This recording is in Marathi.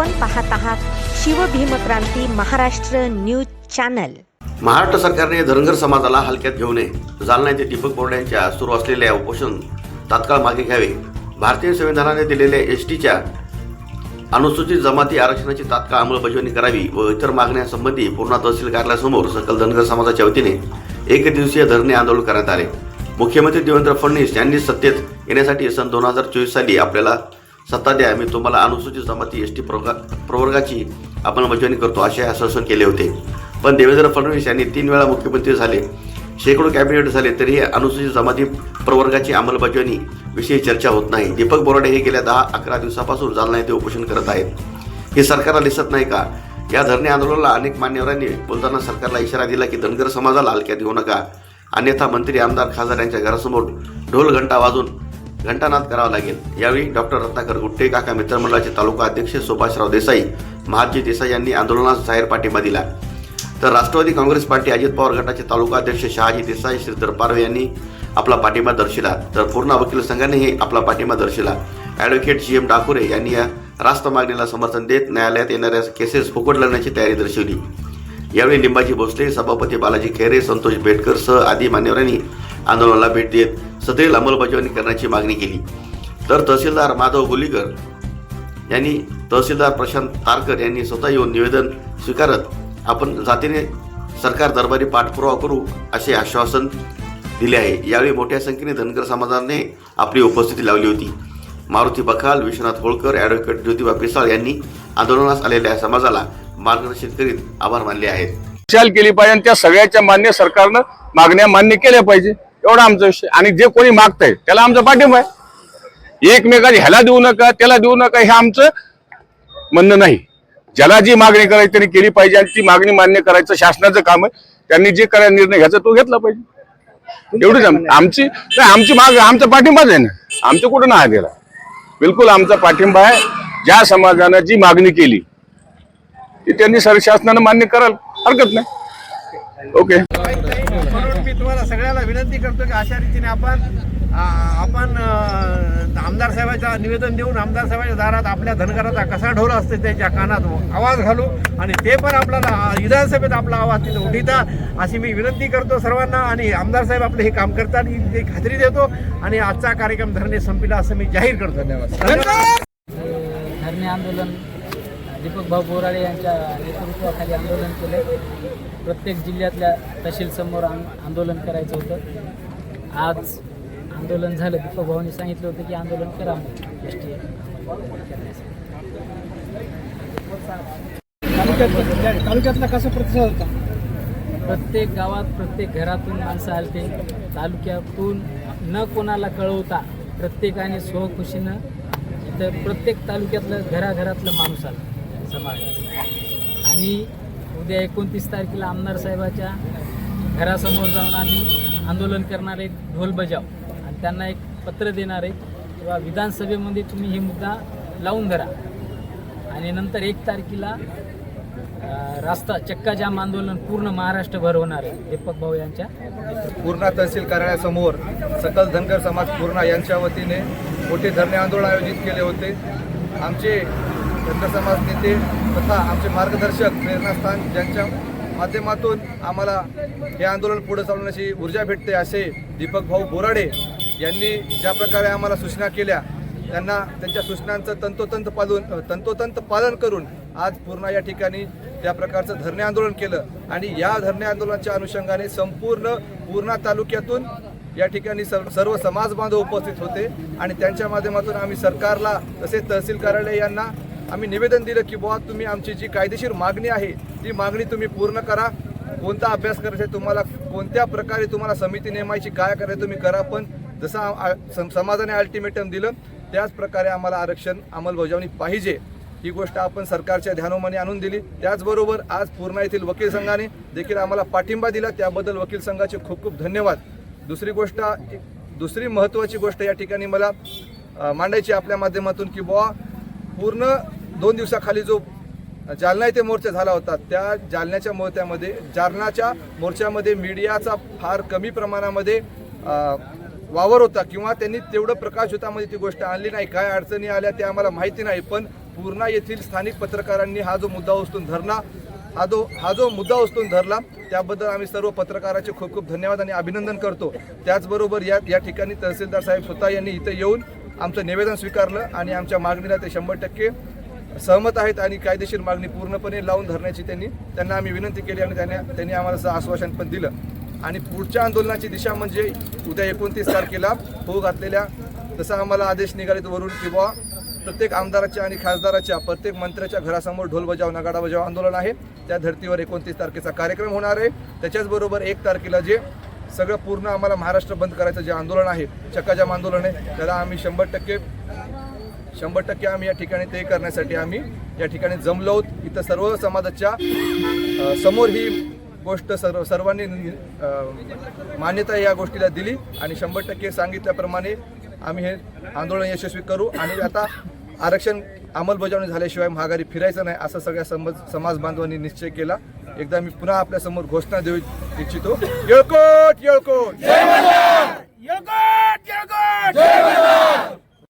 आपण पाहत आहात शिवभीमक्रांती महाराष्ट्र न्यूज चॅनल. महाराष्ट्र सरकारने धनगर समाजाला हलक्यात घेऊ नये. जालना येथे दीपक बोर्ड यांच्या सुरू असलेल्या उपोषण तात्काळ मागे घ्यावे. भारतीय संविधानाने दिलेल्या एस टीच्या अनुसूचित जमाती आरक्षणाची तात्काळ अंमलबजावणी करावी व इतर मागण्यांसंबंधी पूर्णा तहसील कार्यालयासमोर सकल धनगर समाजाच्या वतीने एक दिवसीय धरणे आंदोलन करण्यात आले. मुख्यमंत्री देवेंद्र फडणवीस यांनी सत्तेत येण्यासाठी सन दोन हजार चोवीस साली आपल्याला सत्ता द्या मी तुम्हाला अनुसूचित जमाती एस टी प्रवर्गाची अंमलबजावणी करतो असे आश्वासन केले होते. पण देवेंद्र फडणवीस यांनी तीन वेळा मुख्यमंत्री झाले. शेकडो कॅबिनेट झाले तरीही अनुसूचित जमाती प्रवर्गाची अंमलबजावणी विषयी चर्चा होत नाही. दीपक बोराडे हे गेल्या दहा अकरा दिवसापासून जालना येथे उपोषण करत आहेत. हे सरकारला दिसत नाही का? या धरणे आंदोलनाला अनेक मान्यवरांनी बोलताना सरकारला इशारा दिला की धनगर समाजाला हलक्यात घेऊ नका. अन्यथा मंत्री आमदार खासदार यांच्या घरासमोर ढोल घंटा वाजून घंटानाद करावा लागेल. यावेळी डॉक्टर रत्नाकर गुट्टे काका मित्रमंडळाचे तालुका अध्यक्ष सुभाषराव देसाई महाजी देसाई यांनी आंदोलनास जाहीर पाठिंबा दिला. तर राष्ट्रवादी काँग्रेस पार्टी अजित पवार गटाचे तालुका अध्यक्ष शहाजी देसाई श्रीधर पारवे यांनी आपला पाठिंबा दर्शिला. तर पूर्ण वकील संघानेही आपला पाठिंबा दर्शिला. ॲडव्होकेट जी एम डाकुरे यांनी या रास्त मागणीला समर्थन देत न्यायालयात येणाऱ्या केसेस फुकट लढण्याची तयारी दर्शवली. यावेळी लिंबाजी भोसले सभापती बालाजी खैरे संतोष बेटकर सह आदी मान्यवरांनी आंदोलनाला भेट देत सदैल अंमलबजावणी करण्याची मागणी केली. तर तहसीलदार माधव गुलीकर यांनी तहसीलदार प्रशांत तारकर यांनी स्वतः येऊन निवेदन स्वीकारत आपण जातीने सरकार दरबारी पाठपुरावा करू असे आश्वासन दिले आहे. यावेळी मोठ्या संख्येने धनगर समाजाने आपली उपस्थिती लावली होती. मारुती बखाल विश्वनाथ होळकर ॲडव्होकेट ज्योतिबा पिसाळ यांनी आंदोलनास आलेल्या समाजाला मार्गदर्शन करीत आभार मानले आहेत. केली पाहिजे आणि त्या सगळ्याच्या मान्य सरकारनं मागण्या मान्य केल्या पाहिजे. एवढा आमचा विषय. आणि जे कोणी मागतंय त्याला आमचा पाठिंबा आहे. एकमेकाची ह्याला देऊ नका त्याला देऊ नका हे आमचं म्हणणं नाही. ज्याला जी मागणी करायची त्यांनी केली पाहिजे आणि ती मागणी मान्य करायचं शासनाचं काम आहे. त्यांनी जे करायला निर्णय घ्यायचा तो घेतला पाहिजे. एवढीच आमची नाही, आमची माग आमचा पाठिंबाच आहे ना. आमचं कुठं ना दिला. बिलकुल आमचा पाठिंबा आहे. ज्या समाजानं जी मागणी केली ती त्यांनी सर शासनानं मान्य कराल. हरकत नाही. ओके म्हणून मी तुम्हाला सगळ्याला विनंती करतो की अशा रीतीने आपण आपण आमदार साहेबांच्या निवेदन देऊन आमदार साहेबांच्या दारात आपल्या धनगराचा कसा ढोल असते त्याच्या कानात आवाज घालू आणि ते पण आपल्याला विधानसभेत आपला आवाज तिथे उठिता अशी मी विनंती करतो सर्वांना आणि आमदार साहेब आपले हे काम करतात ही ही खात्री देतो आणि आजचा कार्यक्रम धरणे संपला असं मी जाहीर करतो. धन्यवाद. धरणे आंदोलन दीपक भाऊ बोराडे यांच्या नेतृत्वाखाली आंदोलन केलं. प्रत्येक जिल्ह्यातल्या तहसीलसमोर आंदोलन करायचं होतं. आज आंदोलन झालं. दीपक भाऊनी सांगितलं होतं की आंदोलन करा एस टी तालुक्यातला कसा प्रतिसाद होता? प्रत्येक गावात प्रत्येक घरातून माणसं आलते. तालुक्यातून न कोणाला कळवता प्रत्येकाने स्वखुशीनं इथं प्रत्येक तालुक्यातलं घराघरातलं माणूस आलं. समाजाचं आणि उद्या एकोणतीस तारखेला आमदार साहेबाच्या घरासमोर जाऊन आम्ही आंदोलन करणार आहे ढोल बजाव. आणि त्यांना एक पत्र देणार आहे किंवा विधानसभेमध्ये तुम्ही हे मुद्दा लावून धरा. आणि नंतर एक तारखेला रास्ता रास्ता चक्काजाम आंदोलन पूर्ण महाराष्ट्रभर होणार आहे दीपक भाऊ यांच्या पूर्णा तहसील कार्यालयासमोर सकल धनगर समाज पूर्णा यांच्या वतीने मोठे धरणे आंदोलन आयोजित केले होते. आमचे धनगर समाज नेते तथा आमचे मार्गदर्शक प्रेरणास्थान ज्यांच्या माध्यमातून आम्हाला हे आंदोलन पुढे चालवण्याची ऊर्जा भेटते असे दीपक भाऊ बोराडे यांनी ज्या प्रकारे आम्हाला सूचना केल्या त्यांना त्यांच्या सूचनांचं तंतोतंत पालन तंतोतंत पालन करून आज पूर्ण या ठिकाणी त्या प्रकारचं धरणे आंदोलन केलं आणि या धरणे आंदोलनाच्या अनुषंगाने संपूर्ण पूर्णा तालुक्यातून या ठिकाणी सर्व समाज बांधव उपस्थित होते आणि त्यांच्या माध्यमातून आम्ही सरकारला तसेच तहसील कार्यालय यांना आम्ही निवेदन दिलं की बुवा तुम्ही आमची जी कायदेशीर मागणी आहे ती मागणी तुम्ही पूर्ण करा. कोणता अभ्यास करायचा आहे तुम्हाला कोणत्या प्रकारे तुम्हाला समिती नेमायची काय करायचं तुम्ही करा. पण जसं आ- सम- समाजाने अल्टिमेटम दिलं त्याच प्रकारे आम्हाला आरक्षण अंमलबजावणी पाहिजे. ही गोष्ट आपण सरकारच्या ध्यानोमाने आणून दिली. त्याचबरोबर आज पूर्णा येथील वकील संघाने देखील आम्हाला पाठिंबा दिला. त्याबद्दल वकील संघाचे खूप खूप धन्यवाद. दुसरी गोष्ट दुसरी महत्त्वाची गोष्ट या ठिकाणी मला मांडायची आपल्या माध्यमातून की बुवा पूर्ण दोन दिवसाखाली जो जालना येथे मोर्चा झाला होता त्या जालन्याच्या मोर्चामध्ये जालनाच्या मोर्चामध्ये मीडियाचा फार कमी प्रमाणामध्ये वावर होता किंवा त्यांनी तेवढं प्रकाशयुतामध्ये ती गोष्ट आणली नाही. काय अडचणी आल्या ते आम्हाला माहिती नाही पण पूर्णा येथील स्थानिक पत्रकारांनी हा जो मुद्दा उचलून धरला हा जो हा जो मुद्दा उचलून धरला त्याबद्दल आम्ही सर्व पत्रकाराचे खूप खूप धन्यवाद आणि अभिनंदन करतो. त्याचबरोबर या या ठिकाणी तहसीलदार साहेब स्वतः यांनी इथं येऊन आमचं निवेदन स्वीकारलं आणि आमच्या मागणीला ते शंभर टक्के सहमत आहेत आणि कायदेशीर मागणी पूर्णपणे लावून धरण्याची त्यांनी त्यांना आम्ही विनंती केली आणि त्यांनी त्यांनी आम्हाला असं आश्वासन पण दिलं. आणि पुढच्या आंदोलनाची दिशा म्हणजे उद्या एकोणतीस तारखेला होऊ घातलेल्या जसं आम्हाला आदेश निघालेत वरून किंवा प्रत्येक आमदाराच्या आणि खासदाराच्या प्रत्येक मंत्र्याच्या घरासमोर ढोल बजाव नगाडा बजाव आंदोलन आहे. त्या धर्तीवर एकोणतीस तारखेचा कार्यक्रम होणार आहे. त्याच्याचबरोबर एक तारखेला जे सगळं पूर्ण आम्हाला महाराष्ट्र बंद करायचं जे आंदोलन आहे चक्काजाम आंदोलन आहे त्याला आम्ही शंभर टक्के शंभर टक्के आम्ही या ठिकाणी ते करण्यासाठी आम्ही या ठिकाणी जमलो आहोत इथं सर्व समाजाच्या समोर ही गोष्ट सर्व सर्वांनी मान्यता या गोष्टीला दिली आणि शंभर टक्के सांगितल्याप्रमाणे आम्ही हे आंदोलन यशस्वी करू आणि आता आरक्षण अंमलबजावणी झाल्याशिवाय महागारी फिरायचं नाही असं सगळ्या समज समाज बांधवांनी निश्चय केला. एकदा मी पुन्हा आपल्यासमोर घोषणा देऊ इच्छितो. येळकोट येळकोट!